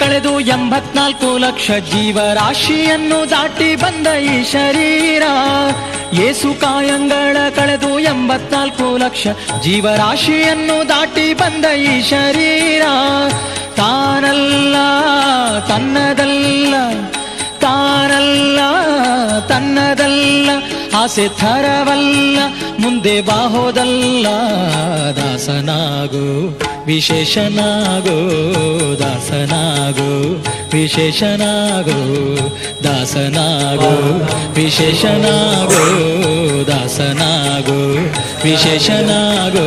ಕಳೆದು ಎಂಬತ್ನಾಲ್ಕು ಲಕ್ಷ ಜೀವರಾಶಿಯನ್ನು ದಾಟಿ ಬಂದ ಈ ಶರೀರ. ಏಸು ಕಾಯಂಗಳ ಕಳೆದು ಎಂಬತ್ನಾಲ್ಕು ಲಕ್ಷ ಜೀವರಾಶಿಯನ್ನು ದಾಟಿ ಬಂದ ಈ ಶರೀರ. ತಾನಲ್ಲ, ತನ್ನದಲ್ಲ ತಾನಲ್ಲ ತನ್ನದಲ್ಲ ಆಸೆ ಥರವಲ್ಲ ಮುಂದೆ ಬಾಹೋದಲ್ಲ. ದಾಸನಾಗೋ ವಿಶೇಷನಾಗೋ ದಾಸನಾಗೋ ವಿಶೇಷನಾಗೋ ದಾಸನಾಗೋ ವಿಶೇಷನಾಗೋ ದಾಸನಾಗೋ ವಿಶೇಷನಾಗು.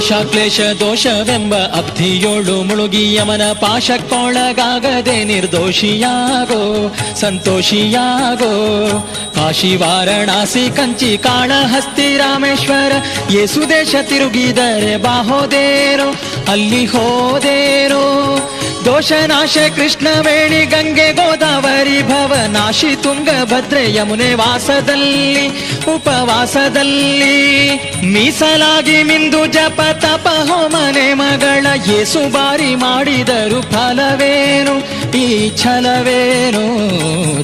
ಕ್ಲೇಶ ದೋಷವೆಂಬ ಅಬ್ಧಿಯೋಳು ಮುಳುಗಿ ಯಮನ ಪಾಶಕ್ಕೊಳಗಾಗದೆ ನಿರ್ದೋಷಿಯಾಗೋ, ಸಂತೋಷಿಯಾಗೋ. ಕಾಶಿ ವಾರಣಾಸಿ ಕಂಚಿ ಕಾಳಹಸ್ತಿ ರಾಮೇಶ್ವರ ಯೇಸುದೇಶ ತಿರುಗಿದರೆ ಬಾಹೋದೇರೋ, ಅಲ್ಲಿ ಹೋದೇರೋ. ದೋಷನಾಶ ಕೃಷ್ಣವೇಣಿ ಗಂಗೆ ಗೋದಾವರಿ ಭವ ನಾಶಿ ತುಂಗಭದ್ರೆ ಯಮುನೆ ವಾಸದಲ್ಲಿ, ಉಪವಾಸದಲ್ಲಿ. ಮೀಸಲಾಗಿ ಮಿಂದು ಜಪ ತಪ ಹೋಮನೆ ಮಗಳ ಏಸು ಬಾರಿ ಮಾಡಿದರು ಫಲವೇನು? ಈ ಛಲವೇನು?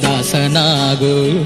ದಾಸನಾಗು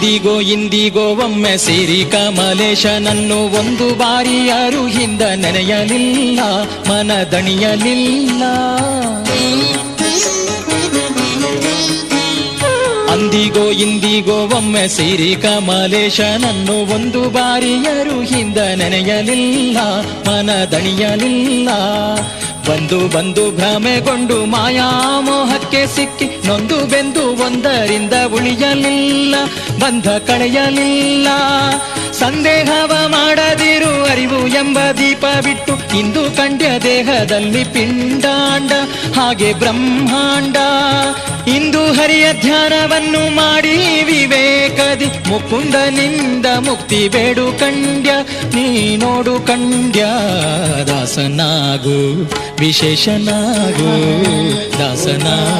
ಅಂದಿಗೋ ಇಂದಿಗೋ, ಒಮ್ಮೆ ಸಿರಿ ಕಮಲೇಶನನ್ನು ಒಂದು ಬಾರಿ ಯಾರು ಹಿಂದ ನೆನೆಯಲಿಲ್ಲ, ಮನದಣಿಯಲಿಲ್ಲ. ಅಂದಿಗೋ, ಇಂದಿಗೋ, ಒಮ್ಮೆ ಸಿರಿ ಕಮಲೇಶನನ್ನು ಒಂದು ಬಾರಿಯರು ಹಿಂದ ನೆನೆಯಲಿಲ್ಲ, ಮನದಣಿಯಲಿಲ್ಲ. ಬಂದು ಬಂದು ಭ್ರಮೆಗೊಂಡು ಮಾಯಾಮೋಹಕ್ಕೆ ಸಿಕ್ಕಿ ನೊಂದು ಬೆಂದು ಒಂದರಿಂದ ಉಳಿಯಲಿಲ್ಲ, ಬಂಧ ಕಳೆಯಲಿಲ್ಲ. ಸಂದೇಹವ ಮಾಡದಿರು ಅರಿವು ಎಂಬ ದೀಪ ಬಿಟ್ಟು ಇಂದು ಕಂಡ್ಯ ದೇಹದಲ್ಲಿ ಪಿಂಡಾಂಡ, ಹಾಗೆ ಬ್ರಹ್ಮಾಂಡ. ಇಂದು ಹರಿಯ ಧ್ಯಾನವನ್ನು ಮಾಡಿ ವಿವೇಕದಿ, ಮುಕುಂದನಿಂದ ಮುಕ್ತಿ ಬೇಡು ಕಂಡ್ಯ, ನೀ ನೋಡು ಕಂಡ್ಯ ದಾಸನಾಗು, ವಿಶೇಷನಾಗು ದಾಸನಾಗು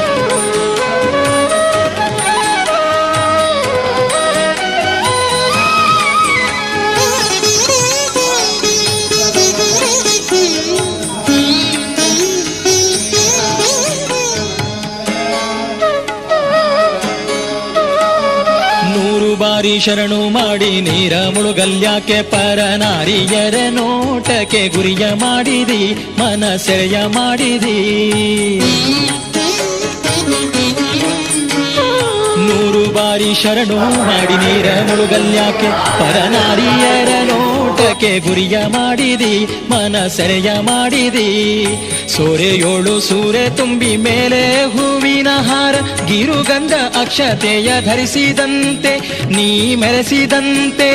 ಬಾರಿ ಶರಣು ಮಾಡಿ ನೀರ ಮುಳುಗಲ್ಯಾಕೆ ಪರನಾರಿಯರ ನೋಟಕ್ಕೆ ಗುರಿಯ ಮಾಡಿದಿ ಮನ ಸೆಳೆಯ ಮಾಡಿದಿ. ನೂರು ಬಾರಿ ಶರಣು ಮಾಡಿ ನೀರ ಮುಳುಗಲ್ಯಾಕೆ ಪರನಾರಿಯರ ನೋಟಕ್ಕೆ ಗುರಿಯ ಮಾಡಿದಿ ಮನ ಸೆರೆಯ ಮಾಡಿದಿ. ಸೂರೆಯೋಳು ಸೂರೆ ತುಂಬಿ ಮೇಲೆ ಹೂವಿನ ಹಾರ, ಗಿರುಗಂಧ ಅಕ್ಷತೆಯ ಧರಿಸಿದಂತೆ, ನೀ ಮೆರೆಸಿದಂತೆ.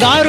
ಗಾರು